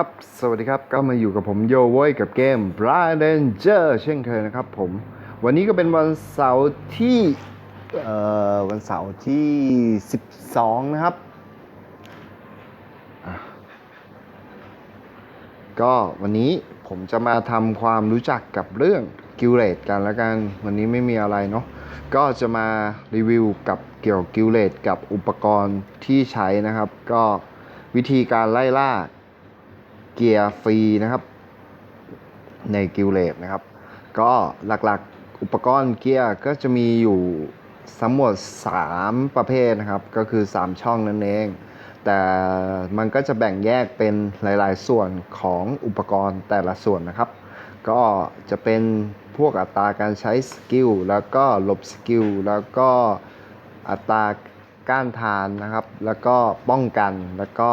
ครับ สวัสดีครับ ก็มาอยู่กับผมโยโว้ยกับเกม b r a d e n g e r เช่นเคยนะครับผม วันนี้ก็เป็นวันเสาร์ที่ เอ่อ วันเสาร์ที่ 12 นะครับ ก็วันนี้ผมจะมาทำความรู้จักกับเรื่องกิลเลตกันแล้วกัน วันนี้ไม่มีอะไรเนาะ ก็จะมารีวิวกับเกี่ยวกิลเลตกับอุปกรณ์ที่ใช้นะครับ ก็วิธีการไล่ล่า เกียร์ฟรีนะครับ ในกิลเลตนะครับ ก็หลักๆอุปกรณ์เกียร์ก็จะมีอยู่ทั้งหมด 3 ประเภทนะครับ ก็คือ 3 ช่องนั่นเอง แต่มันก็จะแบ่งแยกเป็นหลาย ๆ ส่วนของอุปกรณ์แต่ละส่วนนะครับ ก็จะเป็นพวกอัตราการใช้สกิลแล้วก็หลบสกิลแล้วก็อัตราก้านทานนะครับ แล้วก็ป้องกันแล้วก็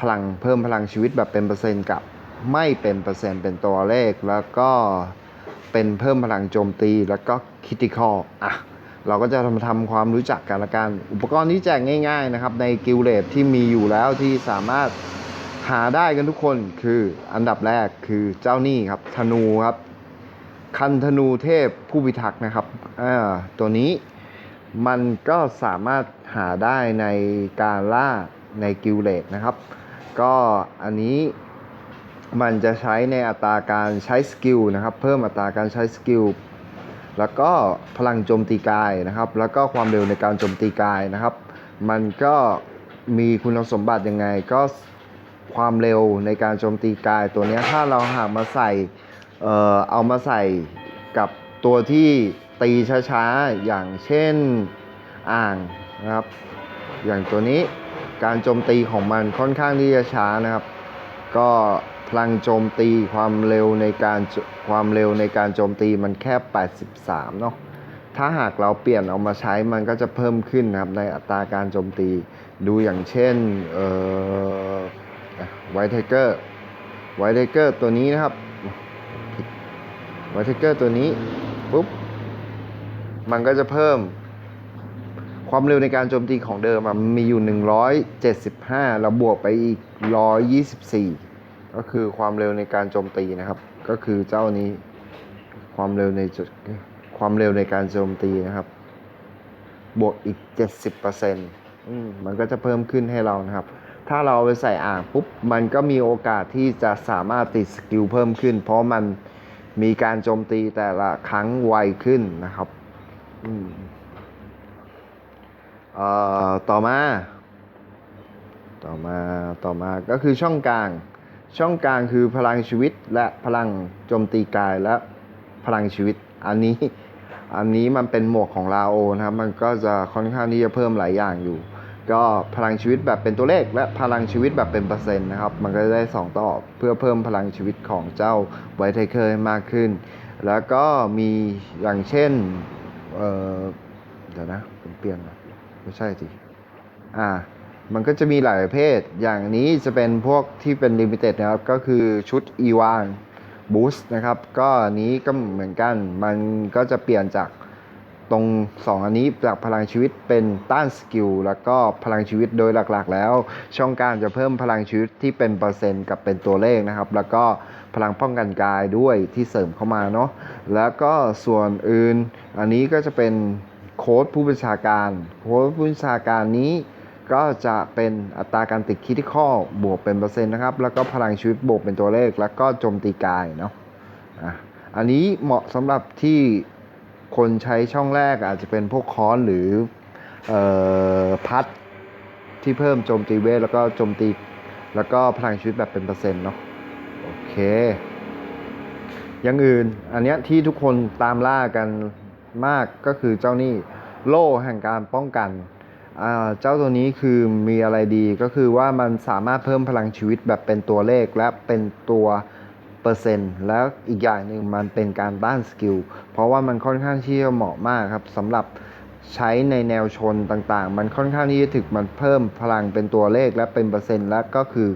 พลังเพิ่มพลังชีวิตแบบเป็นเปอร์เซ็นต์กับไม่เป็นเปอร์เซ็นต์เป็นตัวเลข แล้วก็เป็นเพิ่มพลังโจมตีแล้วก็คิติคออะเราก็จะทำทำความรู้จักกันละกัน อุปกรณ์ที่แจกง่าย ๆนะครับ ในกิลเลตที่มีอยู่แล้วที่สามารถหาได้กันทุกคนคืออันดับแรกคือเจ้านี่ครับธนูครับ คันธนูเทพผู้พิทักษ์นะครับตัวนี้มันก็สามารถหาได้ในการล่าในกิลเลตนะครับ ก็อันนี้มันจะใช้ในอัตราการใช้สกิลนะครับ เพิ่มอัตราการใช้สกิลแล้วก็พลังโจมตีกายนะครับ แล้วก็ความเร็วในการโจมตีกายนะครับ มันก็มีคุณสมบัติยังไงก็ความเร็วในการโจมตีกายตัวนี้ถ้าเราหากมาใส่เอ่อเอามาใส่กับตัวที่ตีช้าๆ อย่างเช่นอ่างนะครับ อย่างตัวนี้ การโจมตีของมันค่อนข้างที่จะช้านะครับ ก็พลังโจมตีความเร็วในการความเร็วในการโจมตีมันแค่ 83 เนาะถ้าหากเราเปลี่ยนเอามาใช้มันก็จะเพิ่มขึ้นนะครับในอัตราการโจมตีดูอย่างเช่นเอ่อไวท์ไทเกอร์ไวท์ไทเกอร์ตัวนี้นะครับไวท์ไทเกอร์ตัวนี้ปุ๊บมันก็จะเพิ่ม ความเร็วในการโจมตีของเดิมมันมีอยู่ 175แล้วบวกไปอีก 124 ก็คือความเร็วในการโจมตีนะครับ ก็คือเจ้านี้ความเร็วในจุดความเร็วในการโจมตีนะครับ บวกอีก 70%อืมมันก็จะเพิ่มขึ้นให้เรานะครับ ถ้าเราไปใส่อ่างปุ๊บ มันก็มีโอกาสที่จะสามารถติดสกิลเพิ่มขึ้น เพราะมันมีการโจมตีแต่ละครั้งไวขึ้นนะครับ อืม อ่อต่อมา ต่อมาต่อมาก็คือช่องกลาง ช่องกลางคือพลังชีวิตและพลังโจมตีกายและพลังชีวิตอันนี้อันนี้มันเป็นหมวกของลาโอนะครับ มันก็จะค่อนข้างที่จะเพิ่มหลายอย่างอยู่ ก็พลังชีวิตแบบเป็นตัวเลข และพลังชีวิตแบบเป็นเปอร์เซ็นต์นะครับ มันก็จะได้ 2 ต่อเพื่อเพิ่มพลังชีวิตของเจ้าไวท์ไทเกอร์ให้มากขึ้น แล้วก็มีอย่างเช่น เออเดี๋ยวนะผมเปลี่ยนก่อน ไม่ใช่สิอ่ามันก็จะมีหลายประเภท อย่างนี้จะเป็นพวกที่เป็นลิมิเต็ดนะครับ ก็คือชุด e ว a n Boost นะครับ ก็อันนี้ก็เหมือนกัน มันก็จะเปลี่ยนจากตรง 2 อันนี้จากพลังชีวิตเป็นต้านสกิลแล้วก็พลังชีวิตโดยหลักๆ แล้ว ช่องกางจะเพิ่มพลังชีวิตที่เป็นเปอร์เซ็นต์กับเป็นตัวเลขนะครับ แล้วก็พลังป้องกันกายด้วยที่เสริมเข้ามาเนาะแล้วก็ส่วนอื่นอันนี้ก็จะเป็น โค้ดผู้บัญชาการ โค้ดผู้บัญชาการนี้ก็จะเป็นอัตราการติดคิดที่ข้อบวกเป็นเปอร์เซ็นต์นะครับ แล้วก็พลังชีวิตบวกเป็นตัวเลข แล้วก็โจมตีกายเนาะอะอันนี้เหมาะสำหรับที่คนใช้ช่องแรกอาจจะเป็นพวกค้อนหรือเอ่อพัดที่เพิ่มโจมตีเวทแล้วก็โจมตี แล้วก็พลังชีวิตแบบเป็นเปอร์เซ็นต์เนาะโอเค อย่างอื่นอันเนี้ยที่ทุกคนตามล่ากัน มากก็คือเจ้านี่โล่แห่งการป้องกันเจ้าตัวนี้คือมีอะไรดีก็คือว่ามันสามารถเพิ่มพลังชีวิตแบบเป็นตัวเลขและเป็นตัวเปอร์เซ็นต์แล้วอีกอย่างหนึ่งมันเป็นการต้านสกิลเพราะว่ามันค่อนข้างที่จะเหมาะมากครับสำหรับใช้ในแนวชนต่างๆ มันค่อนข้างที่จะถึกมันเพิ่มพลังเป็นตัวเลขและเป็นเปอร์เซ็นต์และก็คือ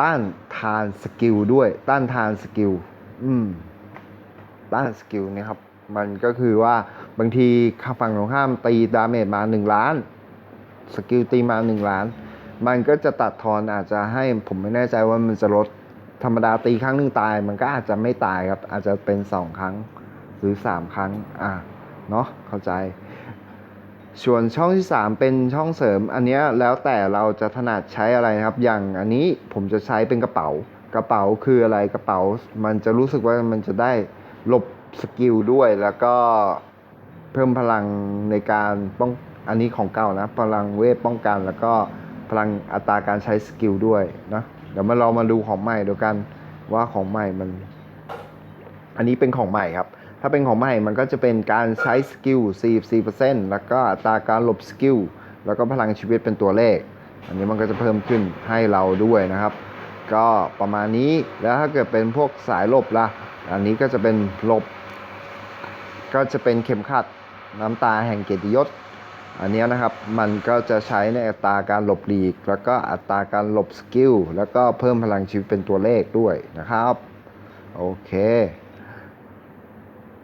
ต้านทานสกิลด้วยต้านทานสกิลอืมต้านสกิลนี่ยครับ มันก็คือว่าบางทีฝั่งตรงข้ามตีดาเมจมา 1 ล้าน สกิลตีมา 1 ล้าน มันก็จะตัดทอนอาจจะให้ผมไม่แน่ใจว่ามันจะลดธรรมดาตีครั้งหนึ่งตาย มันก็อาจจะไม่ตายครับ อาจจะเป็นสองครั้งหรือสามครั้ง อะเนาะเข้าใจ ส่วนช่องที่ 3 เป็นช่องเสริม อันนี้แล้วแต่เราจะถนัดใช้อะไรครับ อย่างอันนี้ผมจะใช้เป็นกระเป๋ากระเป๋าคืออะไรกระเป๋า มันจะรู้สึกว่ามันจะได้หลบ สกิลด้วยแล้วก็เพิ่มพลังในการป้องอันนี้ของเก่านะ พลังเวทป้องกันแล้วก็พลังอัตราการใช้สกิลด้วยนะเดี๋ยวมาเรามาดูของใหม่เดียวกันว่าของใหม่มัน อันนี้เป็นของใหม่ครับ ถ้าเป็นของใหม่มันก็จะเป็นการใช้สกิล 44%แล้วก็อัตราการหลบสกิลแล้วก็พลังชีวิตเป็นตัวเลข อันนี้มันก็จะเพิ่มขึ้นให้เราด้วยนะครับ ก็ประมาณนี้แล้วถ้าเกิดเป็นพวกสายหลบล่ะ อันนี้ก็จะเป็นหลบ ก็จะเป็นเข็มขัดน้ำตาแห่งเกียรติยศ อันนี้นะครับมันก็จะใช้ในอัตราการหลบหลีก แล้วก็อัตราการหลบสกิล แล้วก็เพิ่มพลังชีวิตเป็นตัวเลขด้วยนะครับ โอเค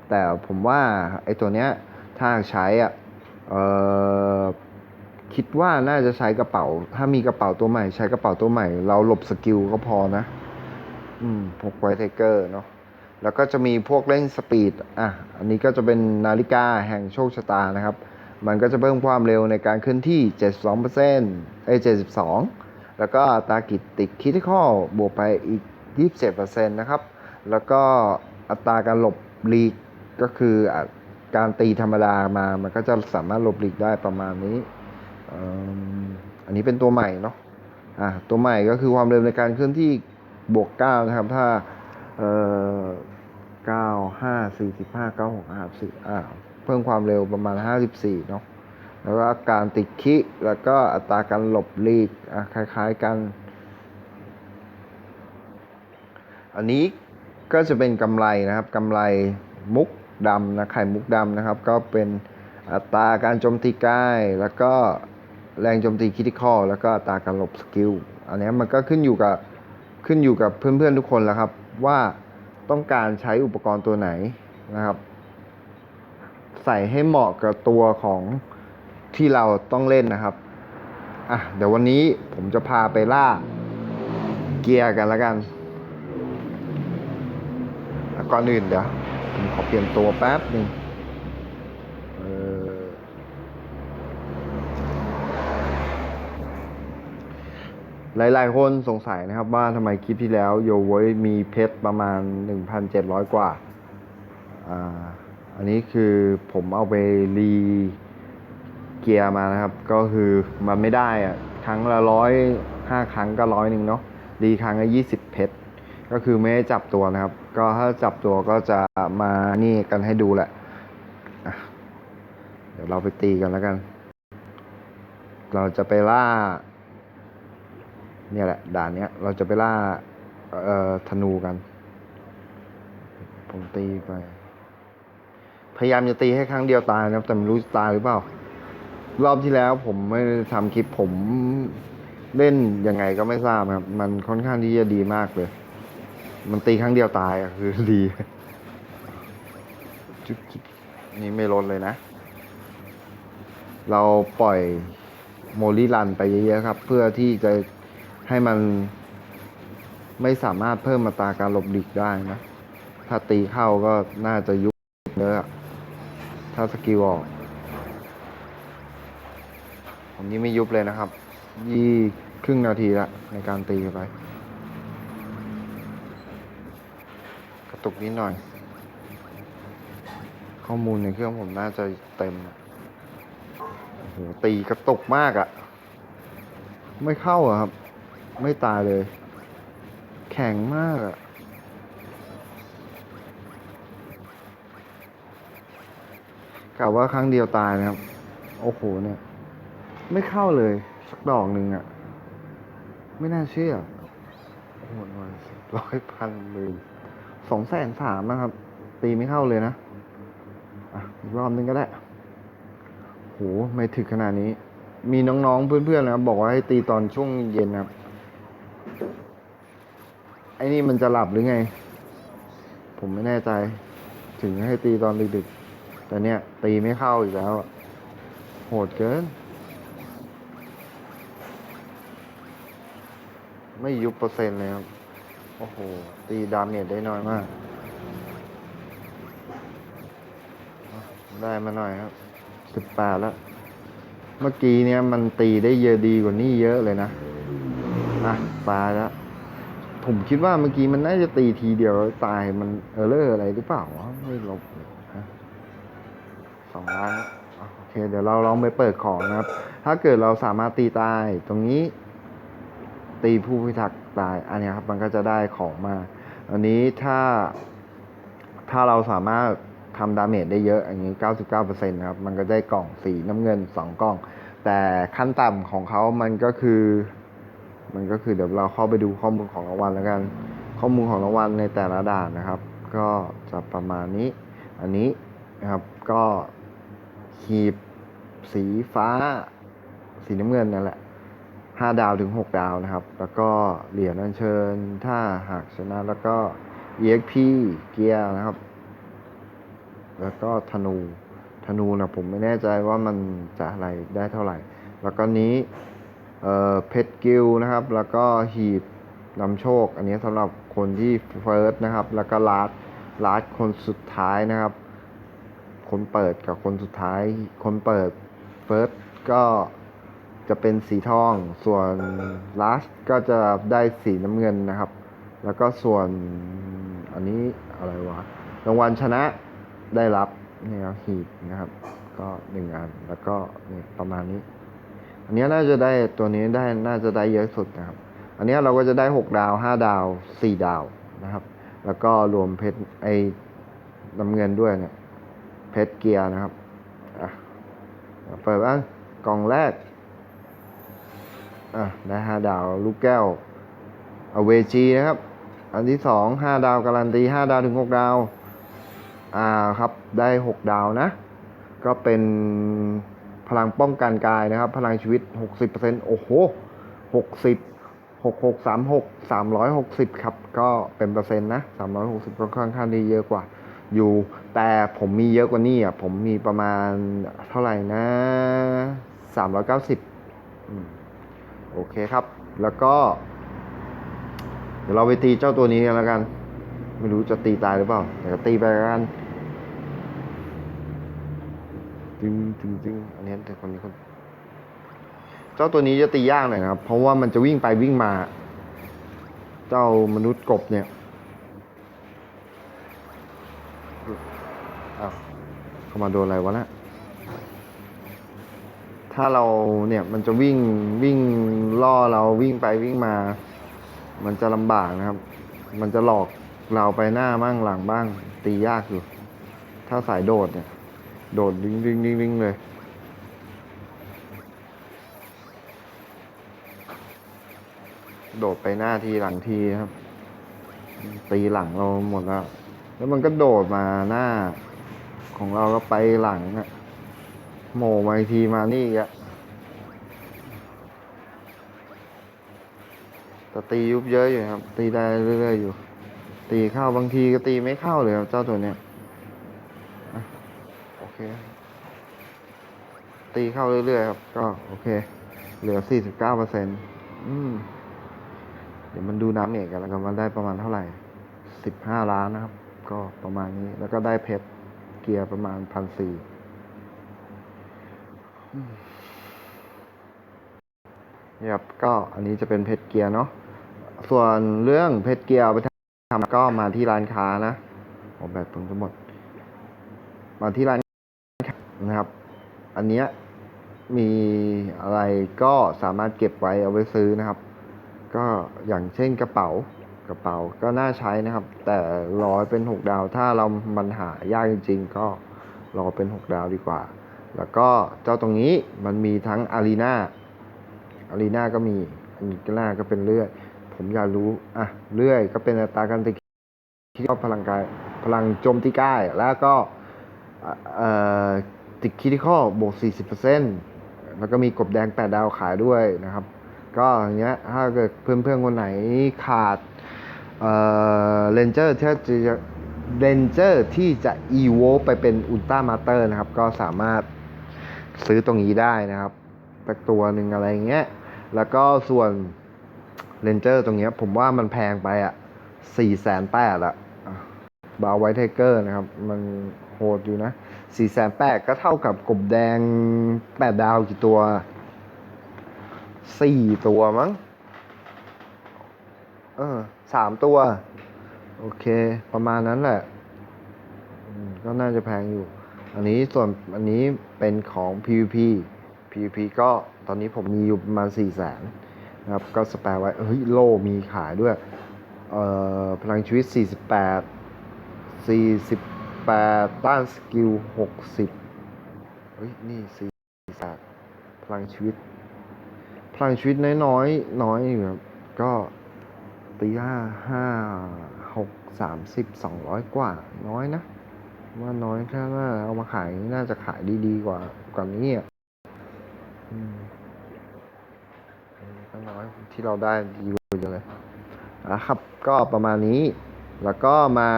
แต่ผมว่าไอ้ตัวเนี้ยถ้าใช้อะคิดว่าน่าจะใช้กระเป๋า ถ้ามีกระเป๋าตัวใหม่ ใช้กระเป๋าตัวใหม่ เราหลบสกิลก็พอนะ อืมพกไวไทเกอร์เนาะ แล้วก็จะมีพวกเล่นสปีดอะอันนี้ก็จะเป็นนาฬิกาแห่งโชคชะตานะครับ มันก็จะเพิ่มความเร็วในการเคลื่อนที่ 72%เอ้ย72 แล้วก็อัตรากิจติดคิดข้อบวกไปอีก 27%นะครับ แล้วก็อัตราการหลบหลีกก็คืออการตีธรรมดามา มันก็จะสามารถหลบหลีกได้ประมาณนี้อ,อันนี้เป็นตัวใหม่เนาะอะตัวใหม่ก็คือความเร็วในการเคลื่อนที่บวก 9 นะครับ ถ้า เอ่อ9 5 45 9 6 54อ่าเพิ่มความเร็วประมาณ54เนาะแล้วก็การติดคิแล้วก็อัตราการหลบหลีกอะคล้าย ๆกัน อันนี้ก็จะเป็นกำไรนะครับกำไรมุกดำนะไข่มุกดำนะครับ ก็เป็นอัตราการโจมตีใกล้แล้วก็แรงโจมตีคิติคอลแล้วก็อัตราการหลบสกิลอันนี้มันก็ขึ้นอยู่กับขึ้นอยู่กับเพื่อนๆทุกคนแล้วครับว่า ต้องการใช้อุปกรณ์ตัวไหนนะครับ ใส่ให้เหมาะกับตัวของที่เราต้องเล่นนะครับอะเดี๋ยววันนี้ผมจะพาไปล่าเกียร์กันแล้วกันแล้วก่อนอื่นเดี๋ยวผมขอเปลี่ยนตัวแป๊บหนึ่งเอ่อ หลาย ๆ คนสงสัยนะครับว่าทำไมคลิปที่แล้วโยโวยมีเพชรประมาณ 1,700 กว่า อ่า อันนี้คือผมเอาไปรีเกียร์มานะครับ ก็คือมันไม่ได้อะครั้งละร้อยห้าครั้งก็ร้อยหนึ่งเนาะรีครั้งละยี่สิบเพชรก็คือไม่ได้จับตัวนะครับ ก็ถ้าจับตัวก็จะมานี่กันให้ดูแหละเดี๋ยวเราไปตีกันแล้วกัน เราจะไปล่า เนี่ยแหละ ด่านเนี้ย เราจะไปล่า เอ่อธนูกัน ผมตีไป พยายามจะตีให้ครั้งเดียวตายนะครับแต่ไม่รู้ตายหรือเปล่า รอบที่แล้วผมไม่ได้ทำคลิปผมเล่นยังไงก็ไม่ทราบครับ มันค่อนข้างที่จะดีมากเลย มันตีครั้งเดียวตายอะคือดีจุ๊บจิ๊บนี่ไม่ลดเลยนะ เราปล่อยโมลีรันไปเยอะๆครับ เพื่อที่จะ ให้มันไม่สามารถเพิ่มมาตาการหลบหลีกได้นะ ถ้าตีเข้าก็น่าจะยุบเยอะถ้าสกิลออกผมนี่ไม่ยุบเลยนะครับ ยี่ครึ่งนาทีละในการตีไป กระตุกนิดหน่อย ข้อมูลในเครื่องผมน่าจะเต็มโอ้โหตีกระตุกมากอะ ไม่เข้าอะครับ ไม่ตายเลย แข็งมากอะกะว่าครั้งเดียวตายนะครับ โอ้โหเนี่ย ไม่เข้าเลย สักดอกหนึ่งอะไม่น่าเชื่อโอ้โหหน่อยร้อยพันหมื่นสองแสนสามนะครับ ตีไม่เข้าเลยนะอะอีกรอบนึงก็ได้โหไม่ถึกขนาดนี้ มีน้องๆเพื่อนๆนะครับบอกว่าให้ตีตอนช่วงเย็นนะครับ ไอ้นี่มันจะหลับหรือไง ผมไม่แน่ใจ ถึงให้ตีตอนดึกๆ แต่เนี่ยตีไม่เข้าอีกแล้ว โหดเกิน ไม่ยุบเปอร์เซ็นต์เลยครับ โอ้โห ตีดาเมจได้น้อยมาก ได้มาหน่อยครับสิบแปดแล้ว เมื่อกี้เนี้ยมันตีได้เยอะดีกว่านี้เยอะเลยนะ อะปลาแล้ว ผมคิดว่าเมื่อกี้มันน่าจะตีทีเดียวตายมันเออเลอร์อะไรหรือเปล่าวะไม่ลบสองล้านโอเค เดี๋ยวเราลองไปเปิดของนะครับ ถ้าเกิดเราสามารถตีตายตรงนี้ ตีผู้พิทักษ์ตาย อันนี้ครับมันก็จะได้ของมา อันนี้ถ้าถ้าเราสามารถทำดาเมจได้เยอะอันนี้ 99%นะครับ มันก็ได้กล่องสีน้ำเงิน 2 กล่อง แต่ขั้นต่ำของเขามันก็คือ มันก็คือเดี๋ยวเราเข้าไปดูข้อมูลของรางวัลแล้วกัน ข้อมูลของรางวัลในแต่ละด่านนะครับ ก็จะประมาณนี้ อันนี้นะครับก็หีบสีฟ้า สีน้ำเงินนั่นแหละห้าดาวถึงหกดาวนะครับ แล้วก็เหรียญอัญเชิญ ถ้าหากชนะแล้วก็ EXP เกียร์นะครับ แล้วก็ธนูธนูนะผมไม่แน่ใจว่ามันจะอะไรได้เท่าไหร่ แล้วก็นี้ เอ่อเพชรกิลนะครับ แล้วก็หีบนำโชค อันนี้สำหรับคนที่เฟิร์สนะครับ แล้วก็ลาดลาดคนสุดท้ายนะครับ คนเปิดกับคนสุดท้าย คนเปิดเฟิร์สก็จะเป็นสีทอง ส่วนลาสก็จะได้สีน้ำเงินนะครับ แล้วก็ส่วนอันนี้อะไรวะ รางวัลชนะได้รับนี่ครับหีบนะครับ ก็หนึ่งอัน แล้วก็นี่ประมาณนี้ อันนี้น่าจะได้ตัวนี้ได้น่าจะได้เยอะสุดนะครับ อันนี้เราก็จะได้หกดาวห้าดาวสี่ดาวนะครับ แล้วก็รวมเพชรไอ้น้ำเงินด้วยเนี่ย เพชรเกียร์นะครับอะเปิดบ้างกล่องแรกอะได้ห้าดาวลูกแก้วเอเวจีนะครับ อันที่สองห้าดาวการันตีห้าดาวถึงหกดาวอ่าครับได้หกดาวนะ ก็เป็น พลังป้องกันกายนะครับ พลังชีวิตหกสิบเปอร์เซ็นโอ้โหหกสิบหกหกสามหกสามร้อยหกสิบครับ ก็เป็นเปอร์เซ็นต์นะสามร้อยหกสิบก็ค่อนข้างดีเยอะกว่า อยู่ แต่ผมมีเยอะกว่านี้อะ ผมมีประมาณเท่าไหร่นะสามร้อยเก้าสิบโอเคครับ แล้วก็ เดี๋ยวเราไปตีเจ้าตัวนี้กันแล้วกัน ไม่รู้จะตีตายหรือเปล่าแต่ตีไปกัน จึงจึงจึงอันนี้แต่คนนี้คนเจ้าตัวนี้จะตียากหน่อยนะครับ เพราะว่ามันจะวิ่งไปวิ่งมา เจ้ามนุษย์กบเนี่ยอ้าวเข้ามาโดนอะไรวะนะถ้าเราเนี่ยมันจะวิ่งวิ่งล่อเราวิ่งไปวิ่งมา มันจะลำบากนะครับ มันจะหลอกเราไปหน้าบ้างหลังบ้าง ตียากอยู่ ถ้าสายโดดเนี่ย โดดวิ่งวิ่งวิ่งวิ่งเลยโดดไปหน้าทีหลังทีครับ ตีหลังเราหมดแล้ว แล้วมันก็โดดมาหน้า ของเราก็ไปหลังอะโหมมาอีกทีมานี่อะแต่ตียุบเยอะอยู่ครับ ตีได้เรื่อยๆอยู่ ตีเข้าบางทีก็ตีไม่เข้าเลยครับเจ้าตัวเนี้ย เค ตีเข้าเรื่อยๆครับ ก็โอเค เหลือ 49เปอร์เซ็นต์เดี๋ยวมันดูน้ำเอกกันแล้วกันว่าได้ประมาณเท่าไหร่ 15 ล้านนะครับ ก็ประมาณนี้ แล้วก็ได้เพชรเกียร์ประมาณพันสี่นี่ครับก็อันนี้จะเป็นเพชรเกียร์เนาะส่วนเรื่องเพชรเกียร์ไปทำก็มาที่ร้านค้านะออกแบบผมจะหมด มาที่ร้าน นะครับ อันเนี้ยมีอะไรก็สามารถเก็บไว้เอาไว้ซื้อนะครับ ก็อย่างเช่นกระเป๋ากระเป๋าก็น่าใช้นะครับ แต่รอเป็นหกดาว ถ้าเรามันหายากจริง ๆ ก็รอเป็นหกดาวดีกว่า แล้วก็เจ้าตรงนี้มันมีทั้งอารีนาอารีนาก็มีอันนี้ก็น่าก็เป็นเลื่อย ผมอยากรู้ อะเลื่อยก็เป็นอัตราการตีที่ก็พลังกายพลังโจมตีกายแล้วก็เอ่อ ติดคิดิคอบวก 40%แล้วก็มีกบแดง 8 ดาวขายด้วยนะครับ ก็อย่างเงี้ยถ้าเกิดเพื่อนๆ คนไหนขาดเอ่อเรนเจอร์ที่จะเรนเจอร์ที่จะอีโวไปเป็นอุลตร้ามาเตอร์นะครับ ก็สามารถซื้อตรงนี้ได้นะครับสักตัวหนึ่งอะไรเงี้ย แล้วก็ส่วนเรนเจอร์ตรงเนี้ยผมว่ามันแพงไปอะสี่แสนแปดอะบาไวท์ไทเกอร์นะครับ มันโหดอยู่นะ สี่แสนแปดก็เท่ากับกบแดงแปดดาวกี่ตัวสี่ตัวมั้ง เออสามตัว โอเค ประมาณนั้นแหละ ก็น่าจะแพงอยู่ อันนี้ส่วนอันนี้เป็นของ PVP PVP ก็ตอนนี้ผมมีอยู่ประมาณ4 0 0แสนนะครับ ก็สแปรไว้ เฮ้ย โลมีขายด้วย เอ่อ พลังชีวิต 48 48ต้านสกิล60เฮ้ย นี่48พลังชีวิต พลังชีวิตน้อยๆน้อยอยู่ครับ ก็ตีห้าห้าหกสามสิบสองร้อยกว่า น้อยนะ ว่าน้อยถ้าว่าเอามาขายน่าจะขายดีๆกว่ากว่านี้อะอืมอันนี้ก็น้อยที่เราได้ดีกว่าเยอะเลยนะครับ ก็ประมาณนี้ แล้วก็มา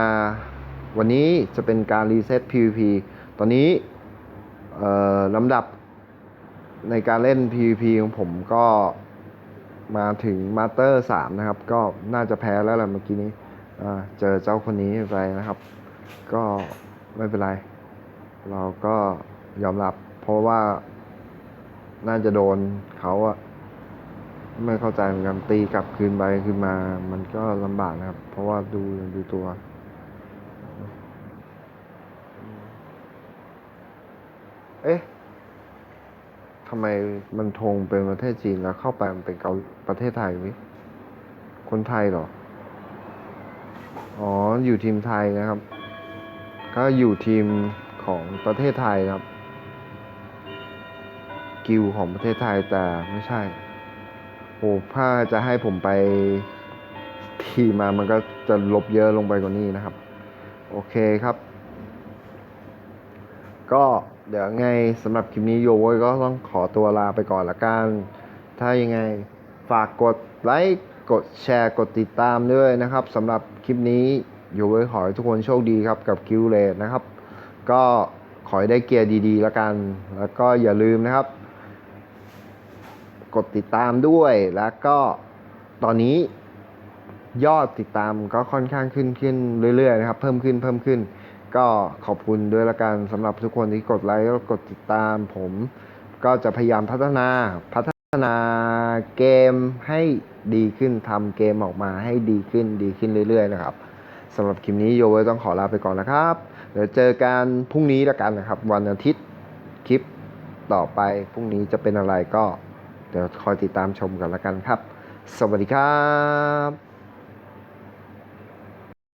วันนี้จะเป็นการรีเซ็ต PVP ตอนนี้ลำดับในการเล่น PVP ของผมก็มาถึงมาสเตอร์สามนะครับ ก็น่าจะแพ้แล้วแหละเมื่อกี้นี้เจอเจ้าคนนี้ไปนะครับ ก็ไม่เป็นไร เราก็ยอมรับ เพราะว่าน่าจะโดนเขาอะไม่เข้าใจเหมือนกันตีกลับคืนไปคืนมา มันก็ลำบากนะครับ เพราะว่าดูดูตัว เอ๊ะทำไมมันธงเป็นประเทศจีนแล้วเข้าไปมันเป็นเกาประเทศไทยวิคนไทยเหรอ อ๋อ อยู่ทีมไทยนะครับ ก็อยู่ทีมของประเทศไทยครับ กิลของประเทศไทยแต่ไม่ใช่ โอ้ถ้าจะให้ผมไปทีมามันก็จะลบเยอะลงไปกว่านี้นะครับ โอเคครับ ก็ เดี๋ยวไงสำหรับคลิปนี้โยก็ต้องขอตัวลาไปก่อนละกัน ถ้ายังไงฝากกดไลค์กดแชร์กดติดตามด้วยนะครับสำหรับคลิปนี้โยโวยขอให้ทุกคนโชคดีครับกับคิวเลดนะครับ ก็ขอให้ได้เกียร์ดีๆละกัน แล้วก็อย่าลืมนะครับ กดติดตามด้วยแล้วก็ตอนนี้ยอดติดตามก็ค่อนข้างขึ้นขึ้นเรื่อยๆนะครับ เพิ่มขึ้นเพิ่มขึ้น ก็ขอบคุณด้วยละกันสำหรับทุกคนที่กดไลค์แล้วกดติดตามผม ก็จะพยายามพัฒนาพัฒนาเกมให้ดีขึ้นทำเกมออกมาให้ดีขึ้นดีขึ้นเรื่อย ๆ นะครับสำหรับคลิปนี้โยเวต้องขอลาไปก่อนนะครับเดี๋ยวเจอกันพรุ่งนี้ละกันนะครับ วันอาทิตย์คลิปต่อไปพรุ่งนี้จะเป็นอะไรก็เดี๋ยวคอยติดตามชมกันละกันครับ สวัสดีครับ